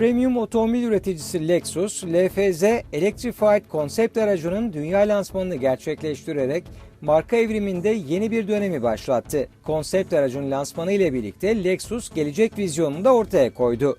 Premium otomobil üreticisi Lexus, LFZ Electrified konsept aracının dünya lansmanını gerçekleştirerek marka evriminde yeni bir dönemi başlattı. Konsept aracın lansmanı ile birlikte Lexus gelecek vizyonunu da ortaya koydu.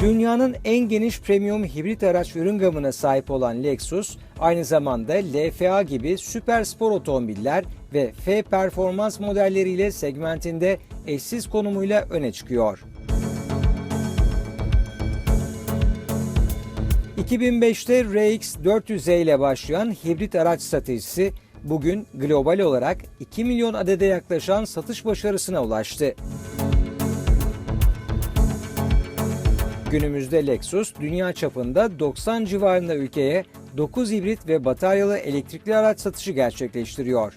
Dünyanın en geniş premium hibrit araç ürün gamına sahip olan Lexus, aynı zamanda LFA gibi süper spor otomobiller ve F performans modelleriyle segmentinde eşsiz konumuyla öne çıkıyor. 2005'te RX 400e ile başlayan hibrit araç stratejisi bugün global olarak 2 milyon adede yaklaşan satış başarısına ulaştı. Günümüzde Lexus dünya çapında 90 civarında ülkeye 9 hibrit ve bataryalı elektrikli araç satışı gerçekleştiriyor.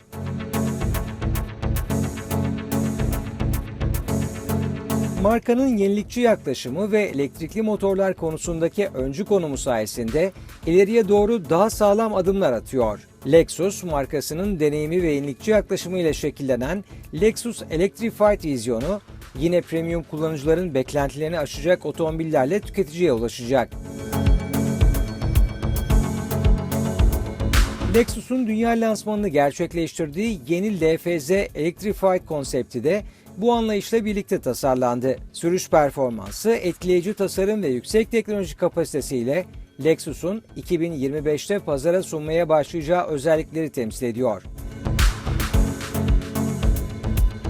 Markanın yenilikçi yaklaşımı ve elektrikli motorlar konusundaki öncü konumu sayesinde ileriye doğru daha sağlam adımlar atıyor. Lexus markasının deneyimi ve yenilikçi yaklaşımıyla şekillenen Lexus Electrified vizyonu yine premium kullanıcıların beklentilerini aşacak otomobillerle tüketiciye ulaşacak. Lexus'un dünya lansmanını gerçekleştirdiği yeni LFZ Electrified konsepti de bu anlayışla birlikte tasarlandı. Sürüş performansı, etkileyici tasarım ve yüksek teknoloji kapasitesiyle Lexus'un 2025'te pazara sunmaya başlayacağı özellikleri temsil ediyor.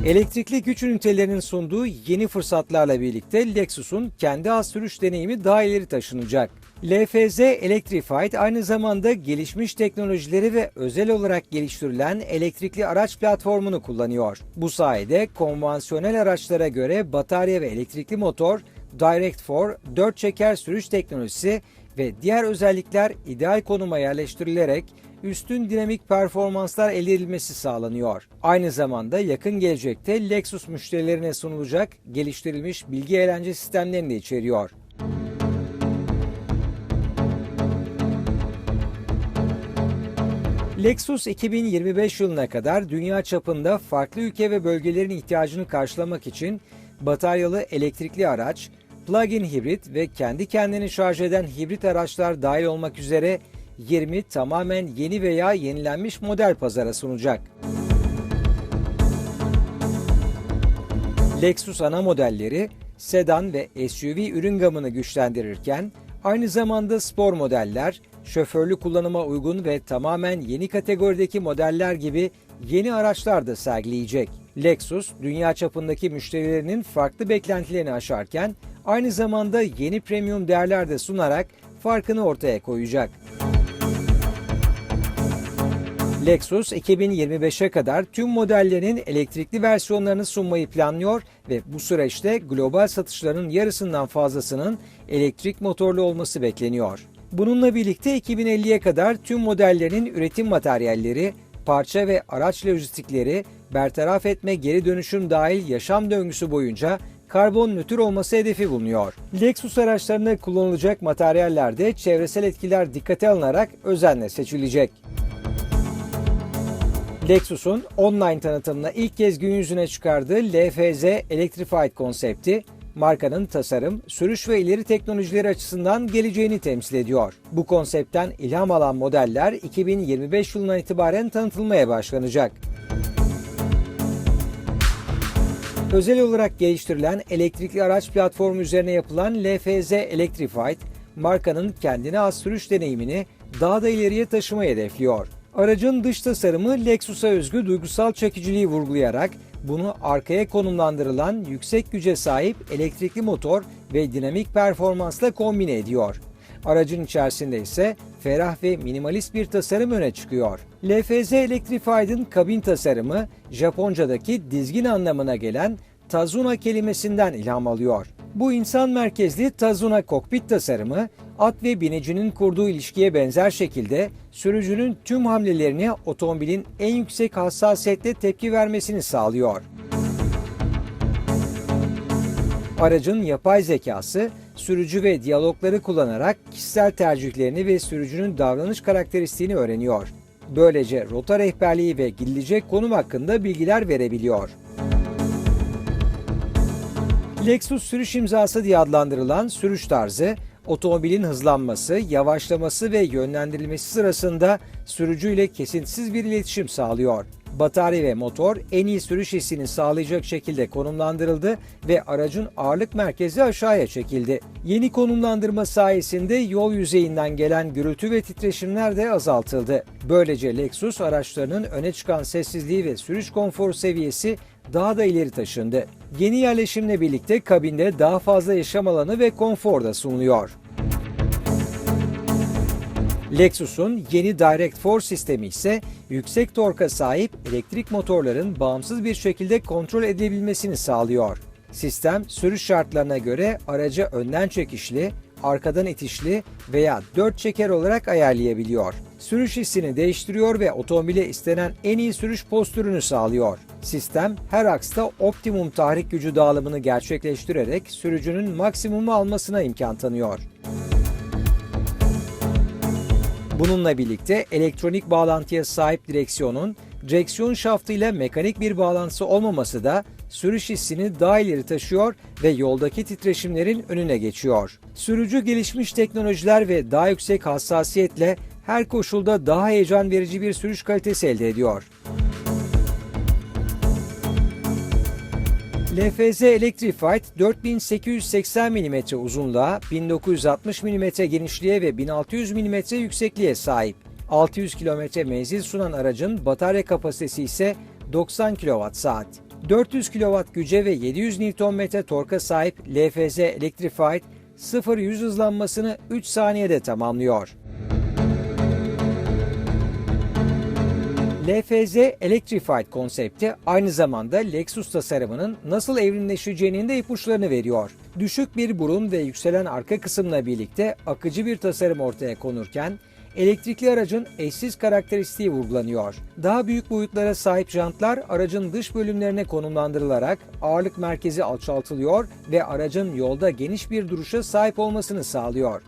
Elektrikli güç ünitelerinin sunduğu yeni fırsatlarla birlikte Lexus'un kendi az sürüş deneyimi daha ileri taşınacak. LFZ Electrified aynı zamanda gelişmiş teknolojileri ve özel olarak geliştirilen elektrikli araç platformunu kullanıyor. Bu sayede konvansiyonel araçlara göre batarya ve elektrikli motor, Direct 4, 4 çeker sürüş teknolojisi ve diğer özellikler ideal konuma yerleştirilerek üstün dinamik performanslar elde edilmesi sağlanıyor. Aynı zamanda yakın gelecekte Lexus müşterilerine sunulacak geliştirilmiş bilgi eğlence sistemlerini de içeriyor. Lexus 2025 yılına kadar dünya çapında farklı ülke ve bölgelerin ihtiyacını karşılamak için bataryalı elektrikli araç, plug-in hibrit ve kendi kendini şarj eden hibrit araçlar dahil olmak üzere 20 tamamen yeni veya yenilenmiş model pazara sunacak. Lexus ana modelleri sedan ve SUV ürün gamını güçlendirirken aynı zamanda spor modeller, şoförlü kullanıma uygun ve tamamen yeni kategorideki modeller gibi yeni araçlar da sergileyecek. Lexus, dünya çapındaki müşterilerinin farklı beklentilerini aşarken aynı zamanda yeni premium değerler de sunarak farkını ortaya koyacak. Lexus 2025'e kadar tüm modellerinin elektrikli versiyonlarını sunmayı planlıyor ve bu süreçte global satışların yarısından fazlasının elektrik motorlu olması bekleniyor. Bununla birlikte 2050'ye kadar tüm modellerin üretim materyalleri, parça ve araç lojistikleri, bertaraf etme geri dönüşüm dahil yaşam döngüsü boyunca karbon nötr olması hedefi bulunuyor. Lexus araçlarında kullanılacak materyallerde çevresel etkiler dikkate alınarak özenle seçilecek. Lexus'un online tanıtımına ilk kez gün yüzüne çıkardığı LFZ Electrified konsepti, markanın tasarım, sürüş ve ileri teknolojileri açısından geleceğini temsil ediyor. Bu konseptten ilham alan modeller 2025 yılından itibaren tanıtılmaya başlanacak. Özel olarak geliştirilen elektrikli araç platformu üzerine yapılan LFZ Electrified, markanın kendine az sürüş deneyimini daha da ileriye taşımayı hedefliyor. Aracın dış tasarımı Lexus'a özgü duygusal çekiciliği vurgulayarak bunu arkaya konumlandırılan yüksek güce sahip elektrikli motor ve dinamik performansla kombine ediyor. Aracın içerisinde ise ferah ve minimalist bir tasarım öne çıkıyor. LFZ Electrified'ın kabin tasarımı Japonca'daki dizgin anlamına gelen Tazuna kelimesinden ilham alıyor. Bu insan merkezli Tazuna kokpit tasarımı, at ve binicinin kurduğu ilişkiye benzer şekilde sürücünün tüm hamlelerini otomobilin en yüksek hassasiyetle tepki vermesini sağlıyor. Aracın yapay zekası, sürücü ve diyalogları kullanarak kişisel tercihlerini ve sürücünün davranış karakteristiğini öğreniyor. Böylece rota rehberliği ve gidilecek konum hakkında bilgiler verebiliyor. Lexus sürüş imzası diye adlandırılan sürüş tarzı, otomobilin hızlanması, yavaşlaması ve yönlendirilmesi sırasında sürücüyle kesintisiz bir iletişim sağlıyor. Batarya ve motor en iyi sürüş hissini sağlayacak şekilde konumlandırıldı ve aracın ağırlık merkezi aşağıya çekildi. Yeni konumlandırma sayesinde yol yüzeyinden gelen gürültü ve titreşimler de azaltıldı. Böylece Lexus araçlarının öne çıkan sessizliği ve sürüş konforu seviyesi daha da ileri taşındı. Yeni yerleşimle birlikte kabinde daha fazla yaşam alanı ve konfor da sunuluyor. Lexus'un yeni Direct Force sistemi ise yüksek torka sahip elektrik motorların bağımsız bir şekilde kontrol edilebilmesini sağlıyor. Sistem sürüş şartlarına göre aracı önden çekişli, arkadan itişli veya dört çeker olarak ayarlayabiliyor. Sürüş hissini değiştiriyor ve otomobile istenen en iyi sürüş postürünü sağlıyor. Sistem her aksta optimum tahrik gücü dağılımını gerçekleştirerek sürücünün maksimumu almasına imkan tanıyor. Bununla birlikte elektronik bağlantıya sahip direksiyonun direksiyon şaftıyla mekanik bir bağlantısı olmaması da sürüş hissini daha ileri taşıyor ve yoldaki titreşimlerin önüne geçiyor. Sürücü gelişmiş teknolojiler ve daha yüksek hassasiyetle her koşulda daha heyecan verici bir sürüş kalitesi elde ediyor. LFZ Electrified 4880 mm uzunluğa, 1960 mm genişliğe ve 1600 mm yüksekliğe sahip. 600 km menzil sunan aracın batarya kapasitesi ise 90 kWh. 400 kW güce ve 700 Nm torka sahip LFZ Electrified 0-100 hızlanmasını 3 saniyede tamamlıyor. LFZ Electrified konsepti aynı zamanda Lexus tasarımının nasıl evrimleşeceğinin de ipuçlarını veriyor. Düşük bir burun ve yükselen arka kısımla birlikte akıcı bir tasarım ortaya konurken, elektrikli aracın eşsiz karakteristiği vurgulanıyor. Daha büyük boyutlara sahip jantlar aracın dış bölümlerine konumlandırılarak ağırlık merkezi alçaltılıyor ve aracın yolda geniş bir duruşa sahip olmasını sağlıyor.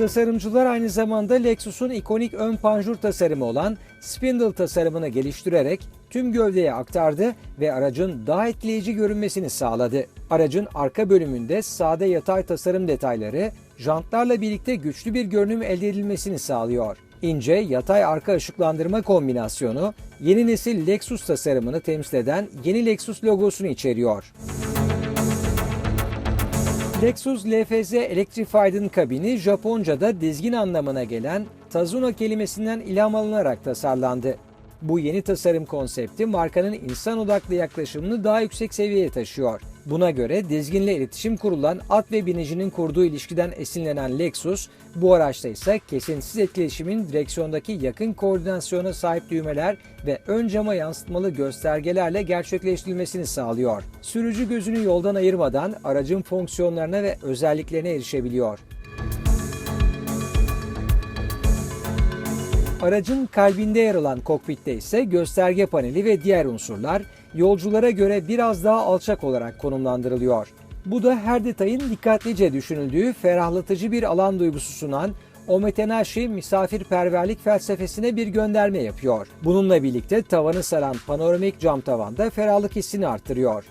Tasarımcılar aynı zamanda Lexus'un ikonik ön panjur tasarımı olan spindle tasarımını geliştirerek tüm gövdeye aktardı ve aracın daha etkileyici görünmesini sağladı. Aracın arka bölümünde sade yatay tasarım detayları, jantlarla birlikte güçlü bir görünüm elde edilmesini sağlıyor. İnce yatay arka ışıklandırma kombinasyonu yeni nesil Lexus tasarımını temsil eden yeni Lexus logosunu içeriyor. Lexus LFZ Electrified'ın kabini Japonca'da dizgin anlamına gelen Tazuna kelimesinden ilham alınarak tasarlandı. Bu yeni tasarım konsepti markanın insan odaklı yaklaşımını daha yüksek seviyeye taşıyor. Buna göre dizginle iletişim kurulan at ve binicinin kurduğu ilişkiden esinlenen Lexus, bu araçta ise kesintisiz etkileşimin direksiyondaki yakın koordinasyona sahip düğmeler ve ön cama yansıtmalı göstergelerle gerçekleştirilmesini sağlıyor. Sürücü gözünü yoldan ayırmadan aracın fonksiyonlarına ve özelliklerine erişebiliyor. Aracın kalbinde yer alan kokpitte ise gösterge paneli ve diğer unsurlar yolculara göre biraz daha alçak olarak konumlandırılıyor. Bu da her detayın dikkatlice düşünüldüğü ferahlatıcı bir alan duygusu sunan Ometenashi misafirperverlik felsefesine bir gönderme yapıyor. Bununla birlikte tavanı saran panoramik cam tavan da ferahlık hissini artırıyor.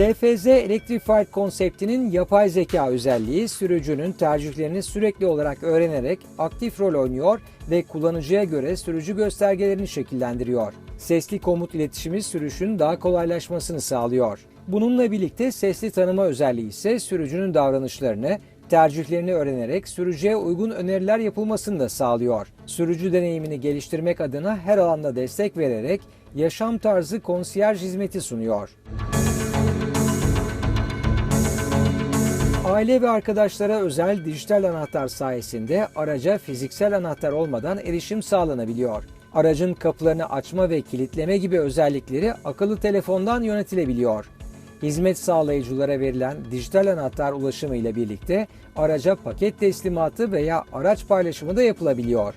LFZ Electrified konseptinin yapay zeka özelliği sürücünün tercihlerini sürekli olarak öğrenerek aktif rol oynuyor ve kullanıcıya göre sürücü göstergelerini şekillendiriyor. Sesli komut iletişimi sürüşün daha kolaylaşmasını sağlıyor. Bununla birlikte sesli tanıma özelliği ise sürücünün davranışlarını, tercihlerini öğrenerek sürücüye uygun öneriler yapılmasını da sağlıyor. Sürücü deneyimini geliştirmek adına her alanda destek vererek yaşam tarzı konsiyerj hizmeti sunuyor. Aile ve arkadaşlara özel dijital anahtar sayesinde araca fiziksel anahtar olmadan erişim sağlanabiliyor. Aracın kapılarını açma ve kilitleme gibi özellikleri akıllı telefondan yönetilebiliyor. Hizmet sağlayıcılara verilen dijital anahtar ulaşımı ile birlikte araca paket teslimatı veya araç paylaşımı da yapılabiliyor.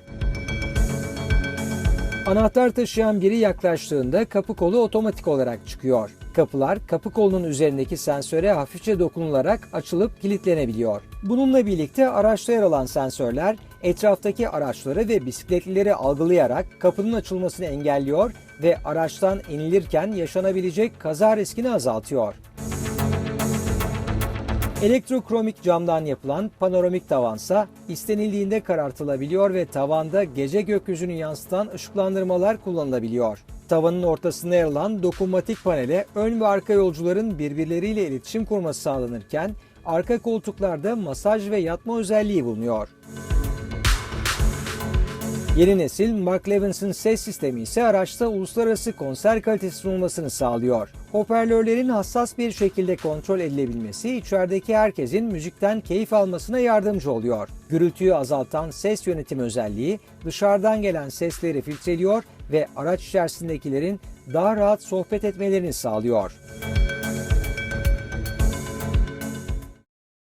Anahtar taşıyan biri yaklaştığında kapı kolu otomatik olarak çıkıyor. Kapılar kapı kolunun üzerindeki sensöre hafifçe dokunularak açılıp kilitlenebiliyor. Bununla birlikte araçta yer alan sensörler etraftaki araçları ve bisikletlileri algılayarak kapının açılmasını engelliyor ve araçtan inilirken yaşanabilecek kaza riskini azaltıyor. Elektrokromik camdan yapılan panoramik tavansa istenildiğinde karartılabiliyor ve tavanda gece gökyüzünü yansıtan ışıklandırmalar kullanılabiliyor. Tavanın ortasında yer alan dokunmatik panele ön ve arka yolcuların birbirleriyle iletişim kurması sağlanırken arka koltuklarda masaj ve yatma özelliği bulunuyor. Yeni nesil Levinson ses sistemi ise araçta uluslararası konser kalitesi sunulmasını sağlıyor. Hoparlörlerin hassas bir şekilde kontrol edilebilmesi içerideki herkesin müzikten keyif almasına yardımcı oluyor. Gürültüyü azaltan ses yönetim özelliği dışarıdan gelen sesleri filtreliyor ve araç içerisindekilerin daha rahat sohbet etmelerini sağlıyor.